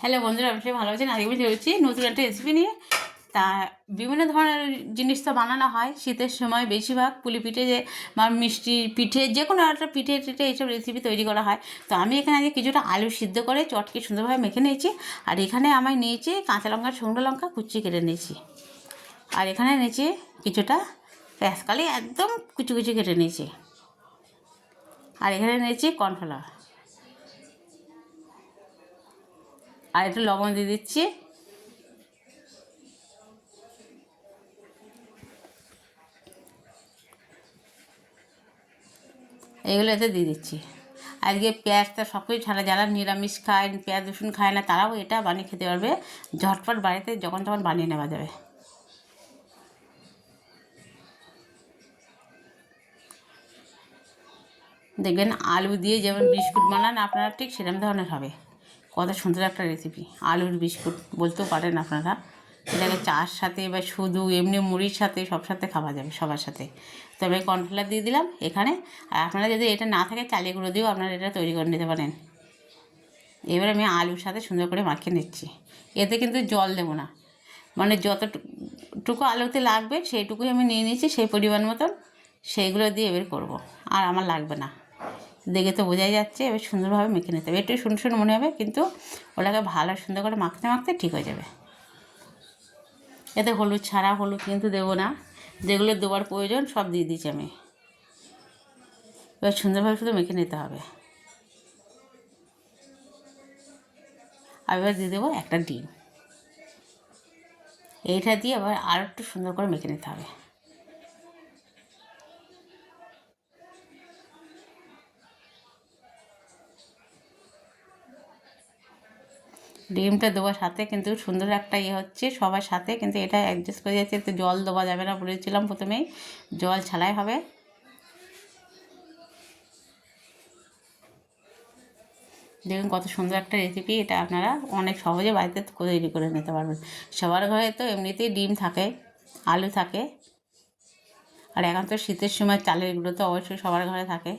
Hello বন্ধুরা সবাই ভালো আছেন আজকে আমি চলছি নতুন একটা রেসিপি নিয়ে। তা বিভিন্ন ধরনের জিনিস তো বানানো হয় শীতের সময় বেশিরভাগ পুলি পিঠে যে বা মিষ্টি পিঠে, যে কোনো একটা পিঠে টিঠে এইসব রেসিপি তৈরি করা হয়। তো আমি এখানে আজকে কিছুটা আলু সিদ্ধ করে চটকে সুন্দরভাবে মেখে নিয়েছি। আর এখানে আমি নিয়েছি কাঁচা লঙ্কা, শুকনো লঙ্কা, কুচি কেটে নিয়েছি। আর এখানে নিয়েছি কিছুটা পেঁয়াজকালি একদম কুচি কুচি কেটে নিয়েছি। আর এখানে নিয়েছি কর্নফ্লাওয়ার। আর একটু লবণ দিয়ে দিচ্ছি। এগুলো এতে দিয়ে দিচ্ছি। আজকে পেঁয়াজটা কিছু ছাড়া যারা নিরামিষ খায়, পেঁয়াজ, রসুন খায় না, তারাও এটা বানিয়ে খেতে পারবে। ঝটপট বাড়িতে যখন তখন বানিয়ে নেওয়া যাবে। দেখবেন আলু দিয়ে যেমন বিস্কুট বানান, আপনারা ঠিক সেরকম ধরনের হবে কত সুন্দর একটা রেসিপি আলুর বিস্কুট বলতেও পারেন আপনারা। এটাকে চার সাথে বা শুধু এমনি মুড়ির সাথে সব সাথে খাওয়া যাবে সবার সাথে। তো আমি কর্নফ্লাওয়ার দিয়ে দিলাম এখানে। আর আপনারা যদি এটা না থাকে চালিয়ে গুঁড়ো দিয়েও আপনারা এটা তৈরি করে নিতে পারেন। এবার আমি আলুর সাথে সুন্দর করে মাখিয়ে নিচ্ছি। এতে কিন্তু জল দেবো না। মানে যতটুকু আলুতে লাগবে, সেইটুকুই আমি নিয়ে নিয়েছি, সেই পরিমাণ মতন। সেইগুলো দিয়ে এবার করব। আর আমার লাগবে না। দেখে তো বোঝাই যাচ্ছে, এবার সুন্দরভাবে মেখে নিতে হবে। একটু শুন শুন মনে হবে, কিন্তু ওটাকে ভালো সুন্দর করে মাখতে মাখতে ঠিক হয়ে যাবে। এতে হলুদ ছাড়া হলুদ কিন্তু দেবো না। যেগুলো দেওয়ার প্রয়োজন সব দিয়ে দিচ্ছি আমি। এবার সুন্দরভাবে শুধু মেখে নিতে হবে। আর এবার দিয়ে দেবো একটা ডিম। এইটা দিয়ে আবার আর একটু সুন্দর করে মেখে নিতে হবে। ডিমটা দেওয়ার সাথে, কিন্তু সুন্দর একটা ইয়ে হচ্ছে সবার সাথে, কিন্তু এটা অ্যাডজাস্ট করে যাচ্ছে, এতে জল দেওয়া যাবে না বলেছিলাম প্রথমেই। জল ছাড়াই হবে। দেখুন কত সুন্দর একটা রেসিপি এটা আপনারা অনেক সহজে বাড়িতে তৈরি করে নিতে পারবেন। সবার ঘরে তো এমনিতেই ডিম থাকে, আলু থাকে। আর এখন তো শীতের সময় চালের গুঁড়ো তো অবশ্যই সবার ঘরে থাকে।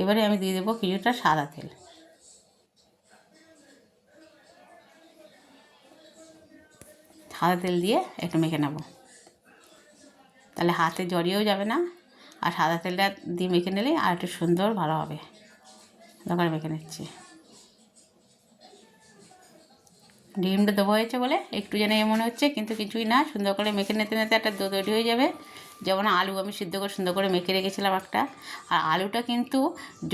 এবারে আমি দিয়ে দেবো কিছুটা সাদা তেল। সাদা তেল দিয়ে একটু মেখে নেব। তাহলে হাতে জড়িয়েও যাবে না, আর সাদা তেলটা দিয়ে মেখে নিলে আর একটু সুন্দর ভালো হবে। দোকানে মেখে নিচ্ছি। ডিমটা দেবো হয়েছে বলে একটু যেন এ মনে হচ্ছে, কিন্তু কিছুই না। সুন্দর করে মেখে নিতে নিতে একটা দো হয়ে যাবে। যেমন আলু আমি সিদ্ধ করে সুন্দর করে মেখে রেখেছিলাম একটা। আর আলুটা কিন্তু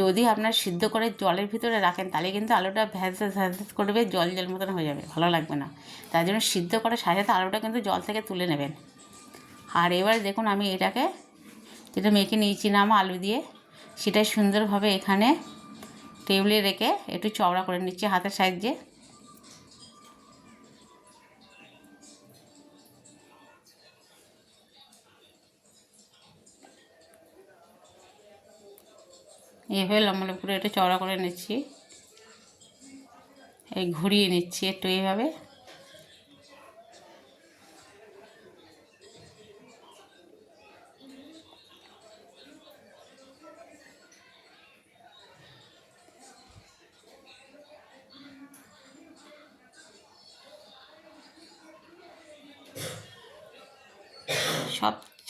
যদি আপনার সিদ্ধ করে জলের ভিতরে রাখেন, তাহলে কিন্তু আলুটা ভ্যাস ভ্যাস করবে জল জল মতন হয়ে যাবে, ভালো লাগবে না। তার জন্য সিদ্ধ করে সাথে আলুটা কিন্তু জল থেকে তুলে নেবেন। আর এবার দেখুন আমি এটাকে যেটা মেখে নিয়েছিলাম আলু দিয়ে সেটাই সুন্দরভাবে এখানে টেবিলে রেখে একটু চওড়া করে নিচ্ছি হাতের সাহায্যে। এইভাবে লম্বা লম্বা করে এটা চওড়া করে নিচ্ছি। এই ঘুরিয়ে নিচ্ছি একটু এইভাবে।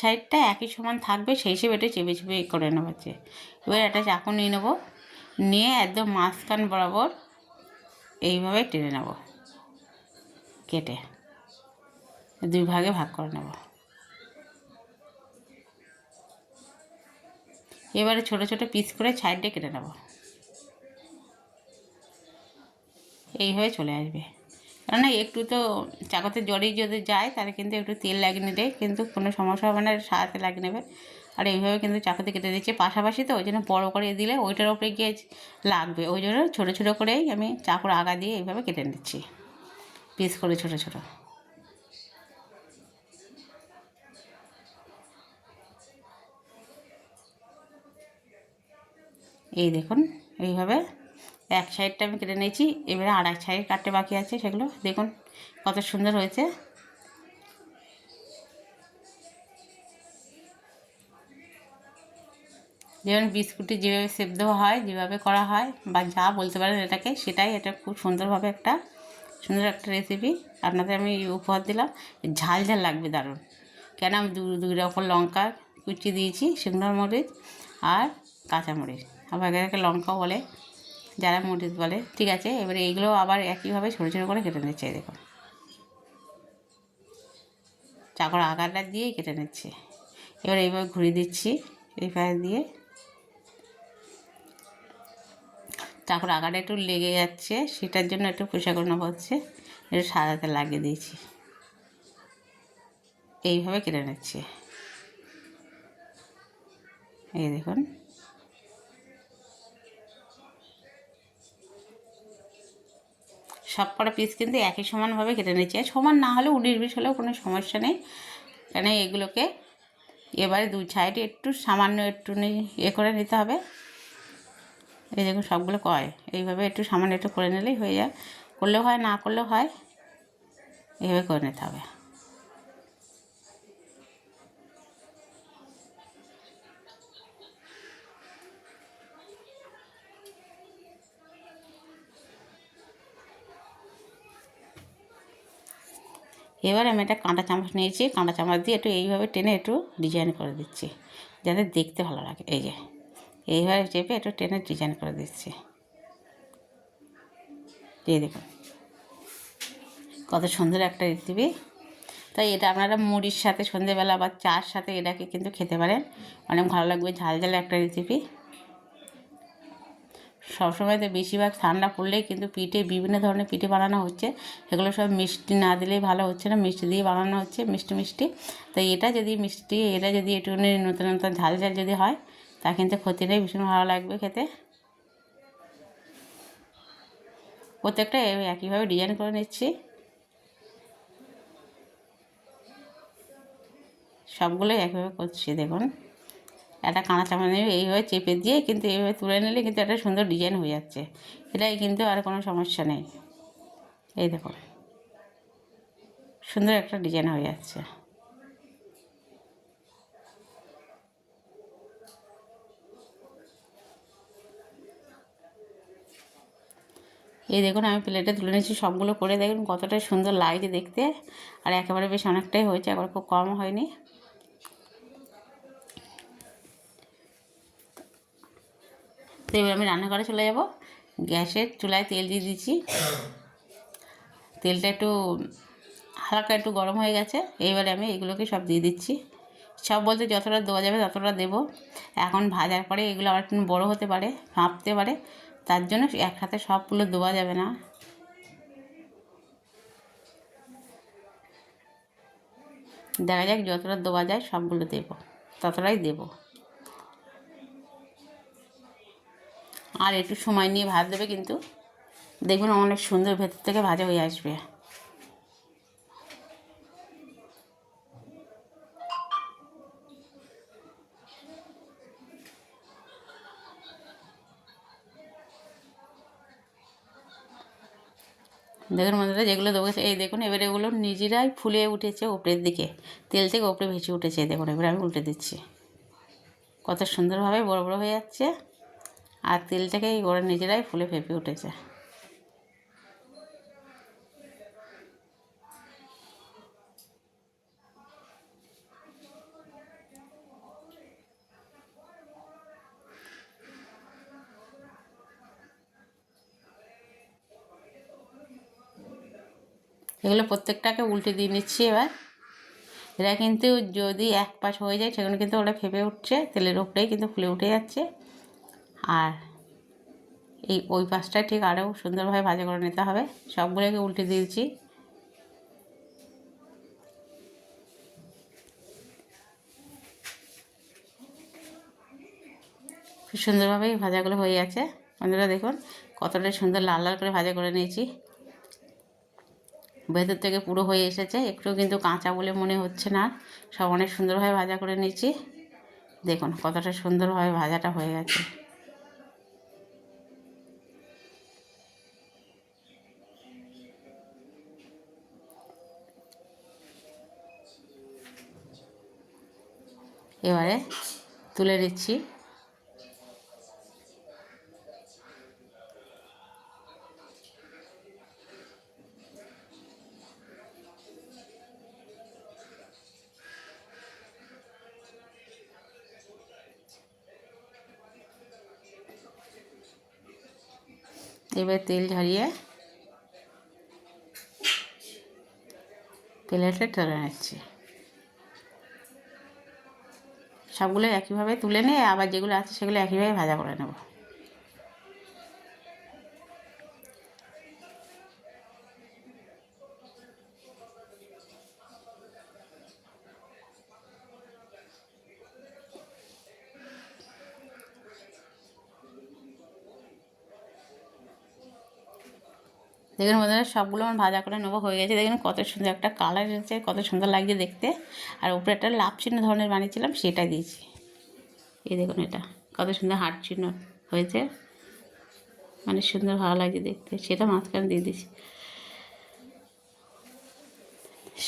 সাইডটা একই সমান থাকবে, সেই হিসেবে এটা চেপে চেপে করে নেব হচ্ছে এবার একটা চাকু নিয়ে নেব, নিয়ে একদম মাঝখান বরাবর এইভাবে টেনে নেব, কেটে দুই ভাগে ভাগ করে নেব। এবারে ছোট ছোট পিস করে সাইডে কেটে নেব। এইভাবে চলে আসবে। কেননা একটু তো চাকাতে জড়ি যদি যায়, তাহলে কিন্তু একটু তেল লাগিয়ে নিলে কিন্তু কোনো সমস্যা হবে না সারাতে লাগিয়ে নেবে। আর এইভাবে কিন্তু চাকুতে কেটে দিচ্ছে। পাশাপাশি তো ওই জন্য বড়ো করে দিলে ওইটার ওপরে গিয়ে লাগবে। ওই জন্য ছোটো ছোটো করেই আমি চাকুর আগা দিয়ে এইভাবে কেটে নিচ্ছি। পিস করে ছোটো ছোটো। এই দেখুন, এইভাবে এক সাইডটা আমি কেটে নিয়েছি, এবারে আর এক সাইড কাটতে বাকি আছে, সেগুলো দেখুন কত সুন্দর হয়েছে। যেমন বিস্কুটে যেভাবে সেদ্ধ হয়, যেভাবে করা হয়, বা যা বলতে পারেন এটাকে, সেটাই এটা খুব সুন্দরভাবে একটা, সুন্দর একটা রেসিপি আপনাদের আমি উপহার দিলাম, ঝাল ঝাল লাগবে দারুণ। কেন আমি দু, দুই রকম লঙ্কা কুচি দিয়েছি, শুকনো মরিচ আর কাঁচামরিচ। আবার একে লঙ্কাও বলে যারা মরিচ বলে, ঠিক আছে? এবারে এইগুলো আবার একইভাবে ছোটো ছোটো করে কেটে নিচ্ছে দেখুন চাকর আকারটা দিয়েই কেটে নিচ্ছে। এবার এইভাবে ঘুরিয়ে দিচ্ছি, এই পায়ে দিয়ে। চাকর আকারটা একটু লেগে যাচ্ছে, সেটার জন্য একটু নেব হচ্ছে। একটু সাদাতে লাগিয়ে দিয়েছি। এইভাবে কেটে নিচ্ছে। এই দেখুন। সব কটা পিস কিন্তু একই সমানভাবে কেটে নিচ্ছে সমান না হলেও উনিশ বিশ হলেও কোনো সমস্যা নেই। কেন এগুলোকে এবারে দু সাইডে একটু সামান্য একটু এ করে নিতে হবে। এই দেখুন সবগুলো কয়। এইভাবে একটু সামান্য একটু করে নিলেই হয়ে যায়। করলেও হয়, না করলেও হয়, এইভাবে করে নিতে হবে। এবার আমি একটা কাঁটা চামচ নিয়েছি, কাঁটা চামচ দিয়ে একটু এইভাবে টেনে একটু ডিজাইন করে দিচ্ছি, যাতে দেখতে ভালো লাগে। এই যে, এইভাবে চেপে একটু টেনে ডিজাইন করে দিচ্ছি। এই দেখুন, কত সুন্দর একটা রেসিপি তাই এটা আপনারা মুড়ির সাথে সন্ধেবেলা বা চার সাথে এটাকে কিন্তু খেতে পারেন। অনেক ভালো লাগবে, ঝাল ঝাল একটা রেসিপি সবসময় তো বেশিরভাগ ঠান্ডা পড়লেই কিন্তু পিঠে বিভিন্ন ধরনের পিঠে বানানো হচ্ছে। এগুলো সব মিষ্টি না দিলেই ভালো হচ্ছে না, মিষ্টি দিয়ে বানানো হচ্ছে, মিষ্টি মিষ্টি। তাই এটা যদি মিষ্টি, এটা যদি একটু নতুন নতুন ঝাল ঝাল যদি হয়, তা কিন্তু ক্ষতি নেই ভীষণ ভালো লাগবে খেতে। প্রত্যেকটা একইভাবে ডিজাইন করে নিচ্ছি। সবগুলোই একইভাবে করছি, দেখুন। একটা কাঁচা চামচ নেবে এইভাবে চেপে দিয়ে কিন্তু এইভাবে তুলে নিলে কিন্তু একটা সুন্দর ডিজাইন হয়ে যাচ্ছে। এটাই কিন্তু আর কোনো সমস্যা নেই। এই দেখুন। সুন্দর একটা ডিজাইন হয়ে যাচ্ছে। এই দেখুন, আমি প্লেটে তুলে নিয়েছি, সবগুলো করে দেখুন কতটা সুন্দর লাগছে দেখতে। আর একেবারে বেশ অনেকটাই হয়েছে একবার খুব কম হয়নি। তো এবার আমি রান্নাঘরে চলে যাব। গ্যাসের চুলায় তেল দিয়ে দিচ্ছি। তেলটা একটু হালকা একটু গরম হয়ে গেছে। এইবারে আমি এগুলোকে সব দিয়ে দিচ্ছি। সব বলতে যতটা দেওয়া যাবে ততটা দেবো। এখন ভাজার পরে এগুলো আবার একটু বড়ো হতে পারে ফাঁপতে পারে। তার জন্য এক হাতে সবগুলো দেওয়া যাবে না। দেখা যাক যতটা দেওয়া যায় সবগুলো দেবো, ততটাই দেবো। আর একটু সময় নিয়ে ভাজ দেবে কিন্তু। দেখবেন অনেক সুন্দর ভেতর থেকে ভাজা হয়ে আসবে। দেখুন বন্ধুরা, যেগুলো দেবো এই দেখুন, এবারে এগুলো নিজেরাই ফুলে উঠেছে ওপরের দিকে। তেল থেকে ওপরে ভেসে উঠেছে, দেখুন, এবারে আমি উল্টে দিচ্ছি। কত সুন্দরভাবে বড় বড় হয়ে যাচ্ছে। আর তেলটাকে ওরা নিজেরাই ফুলে ফেঁপে উঠেছে। এগুলো প্রত্যেকটাকে উল্টে দিয়ে নিচ্ছি এবার। এরা কিন্তু যদি এক পাশ হয়ে যায়, সেগুলো কিন্তু ওরা ফেপে উঠছে, তেলের উপরেই কিন্তু ফুলে উঠে যাচ্ছে। আর এই ওই পাশটা ঠিক আরও সুন্দরভাবে ভাজা করে নিতে হবে। সবগুলোকে উল্টে দিয়েছি। খুব সুন্দরভাবেই ভাজাগুলো হয়ে গেছে। বন্ধুরা দেখুন, কতটা সুন্দর লাল লাল করে ভাজা করে নিয়েছি। ভেতর থেকে পুরো হয়ে এসেছে। একটু কিন্তু কাঁচা বলে মনে হচ্ছে না। সব অনেক সুন্দরভাবে ভাজা করে নিয়েছি। দেখুন, কতটা সুন্দরভাবে ভাজাটা হয়ে গেছে। এবারে তুলে দিচ্ছি এবার তেল ঝরিয়ে প্লেটে তুলে নিচ্ছি। সবগুলো একইভাবে তুলে নিয়ে আবার যেগুলো আছে সেগুলো একইভাবে ভাজা করে নেব। দেখুন বন্ধুরা, সবগুলো আমার ভাজা করে নেব, হয়ে গেছে। দেখুন কত সুন্দর একটা কালার এসেছে, কত সুন্দর লাগছে দেখতে। আর উপরে একটা লাভ চিহ্ন ধরনের বানিয়েছিলাম, সেটা দিয়েছি। এই দেখুন এটা, কত সুন্দর হাট চিহ্ন হয়েছে। মানে সুন্দর ভালো লাগছে দেখতে, সেটা মাঝখানে দিয়ে দিয়েছি।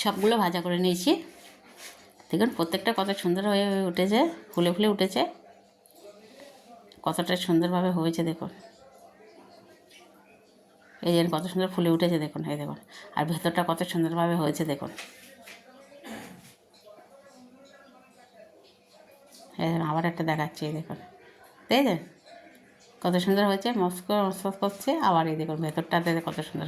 সবগুলো ভাজা করে নিয়েছি। দেখুন প্রত্যেকটা কত সুন্দর হয়ে উঠেছে, ফুলে ফুলে উঠেছে। কতটা সুন্দরভাবে হয়েছে দেখুন। এই যে কত সুন্দর ফুলে উঠেছে দেখুন, এই দেখুন। আর ভেতরটা কত সুন্দরভাবে হয়েছে দেখুন। এই দেখুন, আবার একটা দেখাচ্ছি, এই দেখুন। দেখেছেন কত সুন্দর হয়েছে মস্ক মস্ক করছে, আবার এই দেখুন, ভেতরটাতে কত সুন্দর